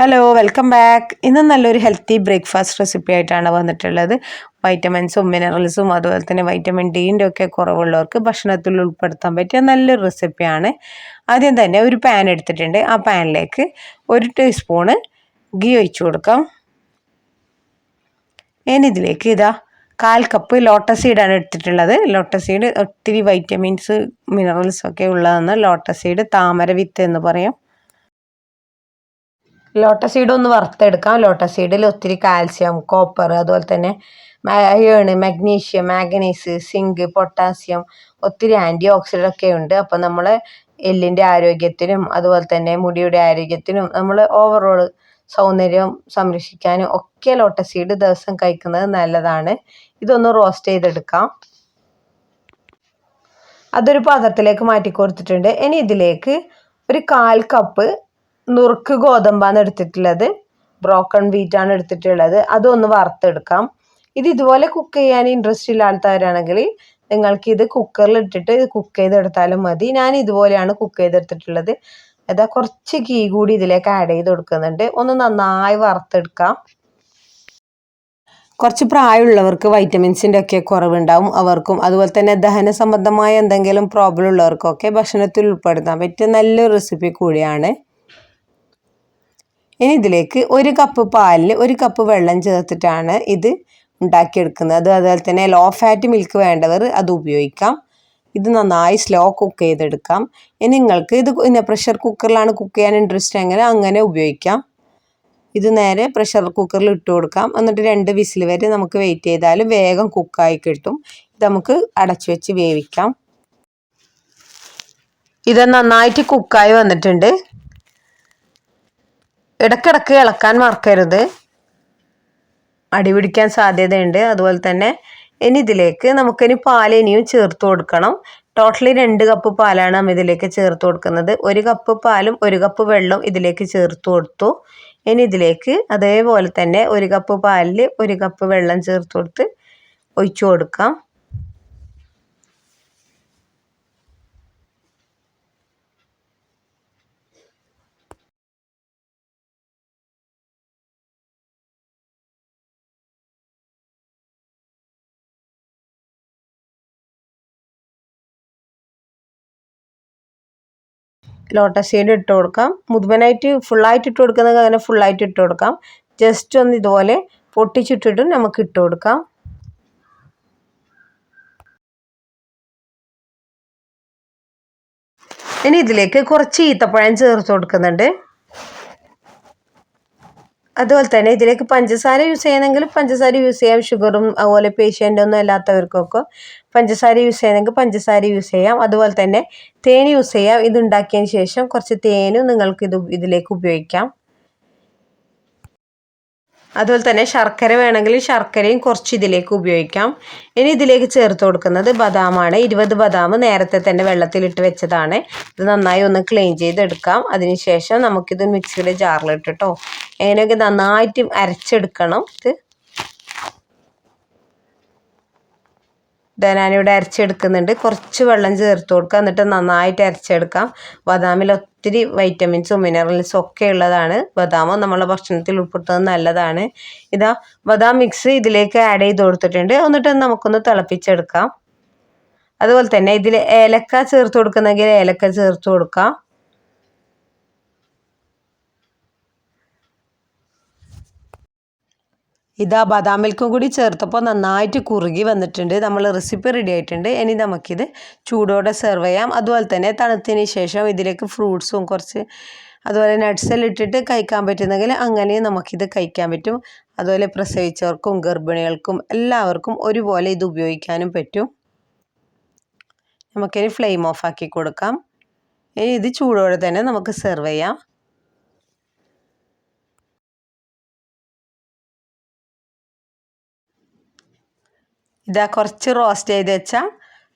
Hello welcome back ഇന്ന് നല്ലൊരു healthy breakfast recipe ആയിട്ടാണ് വന്നിട്ടുള്ളത്. വൈറ്റമിൻസും മിനറൽസും അതുപോലെ തന്നെ വൈറ്റമിൻ ഡീന്റെ ഒക്കെ കുറവുള്ളവർക്ക് ഭക്ഷണത്തിൽ ഉൾപ്പെടുത്താൻ പറ്റിയ നല്ലൊരു റെസിപ്പിയാണ് ആദ്യം തന്നെ ഒരു പാൻ എടുത്തിട്ടുണ്ട്. ആ പാനിലേക്ക് ഒരു ടീസ്പൂണ് ഗീ ഒഴിച്ചു കൊടുക്കാം. ഇനി ഇതിലേക്ക് ഇതാ കാൽ കപ്പ് ലോട്ടസ് സീഡാണ് എടുത്തിട്ടുള്ളത്. ലോട്ടസ് സീഡ് ഒത്തിരി വൈറ്റമിൻസ് മിനറൽസ് ഒക്കെ ഉള്ളതാണ്. ലോട്ടസ് സീഡ് താമര വിത്ത് എന്ന് പറയും. ലോട്ടസ് സീഡ് ഒന്ന് വറുത്തെടുക്കാം. ലോട്ടസ് സീഡിൽ ഒത്തിരി കാൽസ്യം കോപ്പർ അതുപോലെ തന്നെ iron magnesium manganese zinc potassium ഒത്തിരി ആന്റി ഓക്സിഡന്റ് ഒക്കെ ഉണ്ട്. അപ്പോൾ നമ്മൾ എല്ലിന്റെ ആരോഗ്യത്തിനും അതുപോലെ തന്നെ മുടിയുടെ ആരോഗ്യത്തിനും നമ്മൾ ഓവറോൾ സൗന്ദര്യം സംരക്ഷിക്കാനും ഒക്കെ ലോട്ടസ് സീഡ് ദിവസം കഴിക്കുന്നത് നല്ലതാണ്. ഇതൊന്ന് റോസ്റ്റ് ചെയ്തെടുക്കാം. അതൊരു പാത്രത്തിലേക്ക് മാറ്റി കൊടുത്തിട്ടുണ്ട്. ഇനി ഇതിലേക്ക് ഒരു കാൽ കപ്പ് നുറുക്ക് ഗോതമ്പാണ് എടുത്തിട്ടുള്ളത്. ബ്രോക്കൺ വീറ്റാണ് എടുത്തിട്ടുള്ളത്. അതൊന്ന് വറുത്തെടുക്കാം. ഇത് ഇതുപോലെ കുക്ക് ചെയ്യാൻ ഇൻട്രസ്റ്റ് ഉള്ള ആൾക്കാരാണെങ്കിൽ നിങ്ങൾക്ക് ഇത് കുക്കറിൽ ഇട്ടിട്ട് കുക്ക് ചെയ്തെടുത്താലും മതി. ഞാൻ ഇതുപോലെയാണ് കുക്ക് ചെയ്തെടുത്തിട്ടുള്ളത്. അതാ കുറച്ച് ഗീ കൂടി ഇതിലേക്ക് ആഡ് ചെയ്ത് കൊടുക്കുന്നുണ്ട്. ഒന്ന് നന്നായി വറുത്തെടുക്കാം. കുറച്ച് പ്രായമുള്ളവർക്ക് വൈറ്റമിൻസിന്റെ ഒക്കെ കുറവുണ്ടാവും അവർക്കും. അതുപോലെ തന്നെ ദഹന സംബന്ധമായ എന്തെങ്കിലും പ്രോബ്ലം ഉള്ളവർക്കൊക്കെ ഭക്ഷണത്തിൽ ഉൾപ്പെടുത്താൻ പറ്റിയ നല്ലൊരു റെസിപ്പി കൂടിയാണ്. ഇനി ഇതിലേക്ക് ഒരു കപ്പ് പാലിൽ ഒരു കപ്പ് വെള്ളം ചേർത്തിട്ടാണ് ഇത് ഉണ്ടാക്കിയെടുക്കുന്നത്. അതുപോലെ തന്നെ ലോ ഫാറ്റ് മിൽക്ക് വേണ്ടവർ അത് ഉപയോഗിക്കാം. ഇത് നന്നായി സ്ലോ കുക്ക് ചെയ്തെടുക്കാം. ഇനി നിങ്ങൾക്ക് ഇത് പിന്നെ പ്രഷർ കുക്കറിലാണ് കുക്ക് ചെയ്യാൻ ഇൻട്രസ്റ്റ് എങ്കിൽ അങ്ങനെ ഉപയോഗിക്കാം. ഇത് നേരെ പ്രഷർ കുക്കറിൽ ഇട്ട് കൊടുക്കാം. എന്നിട്ട് രണ്ട് വിസിൽ വരെ നമുക്ക് വെയിറ്റ് ചെയ്താൽ വേഗം കുക്കായി കിട്ടും. ഇത് നമുക്ക് അടച്ചു വെച്ച് വേവിക്കാം. ഇത് നന്നായിട്ട് കുക്കായി വന്നിട്ടുണ്ട്. ഇടക്കിടക്ക് ഇളക്കാൻ മറക്കരുത്. അടി പിടിക്കാൻ സാധ്യതയുണ്ട്. അതുപോലെ തന്നെ ഇനി ഇതിലേക്ക് നമുക്കിനി പാൽ ഇനിയും ചേർത്ത് കൊടുക്കണം. ടോട്ടലി രണ്ട് കപ്പ് പാലാണ് നമ്മൾ ഇതിലേക്ക് ചേർത്ത് കൊടുക്കുന്നത്. ഒരു കപ്പ് പാലും ഒരു കപ്പ് വെള്ളവും ഇതിലേക്ക് ചേർത്ത് കൊടുത്തു. ഇനി ഇതിലേക്ക് അതേപോലെ തന്നെ ഒരു കപ്പ് പാലിൽ ഒരു കപ്പ് വെള്ളം ചേർത്ത് കൊടുത്ത് ഒഴിച്ചു കൊടുക്കാം. ലോട്ടസ് ഷെയ്ഡ് ഇട്ട് കൊടുക്കാം. മുതുവനായിട്ട് ഫുള്ളായിട്ട് ഇട്ട് കൊടുക്കുന്നത് അങ്ങനെ ഫുള്ളായിട്ട് ഇട്ട് കൊടുക്കാം. ജസ്റ്റ് ഒന്ന് ഇതുപോലെ പൊട്ടിച്ചിട്ടിട്ടും നമുക്ക് ഇട്ട് കൊടുക്കാം. ഇനി ഇതിലേക്ക് കുറച്ച് ഈത്തപ്പഴം ചേർത്ത് കൊടുക്കുന്നുണ്ട്. അതുപോലെ തന്നെ ഇതിലേക്ക് പഞ്ചസാര യൂസ് ചെയ്യണമെങ്കിൽ പഞ്ചസാര യൂസ് ചെയ്യാം. ഷുഗറും അതുപോലെ പേഷ്യന്റ് ഒന്നും അല്ലാത്തവർക്കൊക്കെ പഞ്ചസാര യൂസ് ചെയ്യണമെങ്കിൽ പഞ്ചസാര യൂസ് ചെയ്യാം. അതുപോലെ തന്നെ തേൻ യൂസ് ചെയ്യാം. ഇതുണ്ടാക്കിയതിന് ശേഷം കുറച്ച് തേനും നിങ്ങൾക്ക് ഇത് ഇതിലേക്ക് ഉപയോഗിക്കാം. അതുപോലെ തന്നെ ശർക്കര വേണമെങ്കിൽ ശർക്കരയും കുറച്ച് ഇതിലേക്ക് ഉപയോഗിക്കാം. ഇനി ഇതിലേക്ക് ചേർത്ത് കൊടുക്കുന്നത് ബദാമാണ്. ഇരുപത് ബദാം നേരത്തെ തന്നെ വെള്ളത്തിലിട്ട് വെച്ചതാണ്. ഇത് നന്നായി ഒന്ന് ക്ലീൻ ചെയ്തെടുക്കാം. അതിനുശേഷം നമുക്കിത് മിക്സിയുടെ ജാറിലിട്ടിട്ടോ എങ്ങനെയൊക്കെ നന്നായിട്ട് അരച്ചെടുക്കണം. ഇത് ഞാനിവിടെ അരച്ചെടുക്കുന്നുണ്ട്. കുറച്ച് വെള്ളം ചേർത്ത് കൊടുക്കുക. എന്നിട്ട് നന്നായിട്ട് അരച്ചെടുക്കാം. ബദാമിൽ ഒത്തിരി വൈറ്റമിൻസും മിനറൽസും ഒക്കെ ഉള്ളതാണ്. ബദാമോ നമ്മളെ ഭക്ഷണത്തിൽ ഉൾപ്പെടുത്തുന്നത് നല്ലതാണ്. ഇതാ ബദാം മിക്സ് ഇതിലേക്ക് ആഡ് ചെയ്ത് കൊടുത്തിട്ടുണ്ട്. എന്നിട്ട് നമുക്കൊന്ന് തിളപ്പിച്ചെടുക്കാം. അതുപോലെ തന്നെ ഇതിൽ ഏലക്ക ചേർത്ത് കൊടുക്കുന്നെങ്കിൽ ഏലക്ക ചേർത്ത് കൊടുക്കാം. ഇതാ ബദാം മിൽക്കും കൂടി ചേർത്തപ്പോൾ നന്നായിട്ട് കുറുകി വന്നിട്ടുണ്ട്. നമ്മൾ റെസിപ്പി റെഡി ആയിട്ടുണ്ട്. ഇനി നമുക്കിത് ചൂടോടെ സെർവ് ചെയ്യാം. അതുപോലെ തന്നെ തണുത്തതിന് ശേഷം ഇതിലേക്ക് ഫ്രൂട്ട്സും കുറച്ച് അതുപോലെ നട്ട്സെല്ലാം ഇട്ടിട്ട് കഴിക്കാൻ പറ്റുന്നെങ്കിൽ അങ്ങനെയും നമുക്കിത് കഴിക്കാൻ പറ്റും. അതുപോലെ പ്രസവിച്ചവർക്കും ഗർഭിണികൾക്കും എല്ലാവർക്കും ഒരുപോലെ ഇത് ഉപയോഗിക്കാനും പറ്റും. നമുക്കിനി ഫ്ലെയിം ഓഫ് ആക്കി കൊടുക്കാം. ഇനി ഇത് ചൂടോടെ തന്നെ നമുക്ക് സെർവ് ചെയ്യാം. ഇതാ കുറച്ച് റോസ്റ്റ് ചെയ്ത് വെച്ച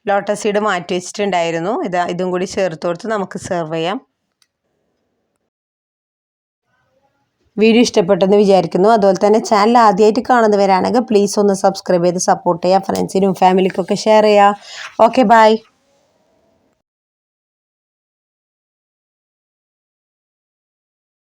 ലോട്ടസ് സീഡ് മാറ്റി വെച്ചിട്ടുണ്ടായിരുന്നു. ഇതാ ഇതും കൂടി ചേർത്ത് കൊടുത്ത് നമുക്ക് സെർവ് ചെയ്യാം. വീഡിയോ ഇഷ്ടപ്പെട്ടെന്ന് വിചാരിക്കുന്നു. അതുപോലെ തന്നെ ചാനൽ ആദ്യമായിട്ട് കാണുന്നവരാണെങ്കിൽ പ്ലീസ് ഒന്ന് സബ്സ്ക്രൈബ് ചെയ്ത് സപ്പോർട്ട് ചെയ്യുക. ഫ്രണ്ട്സിനും ഫാമിലിക്കൊക്കെ ഷെയർ ചെയ്യുക. Okay bye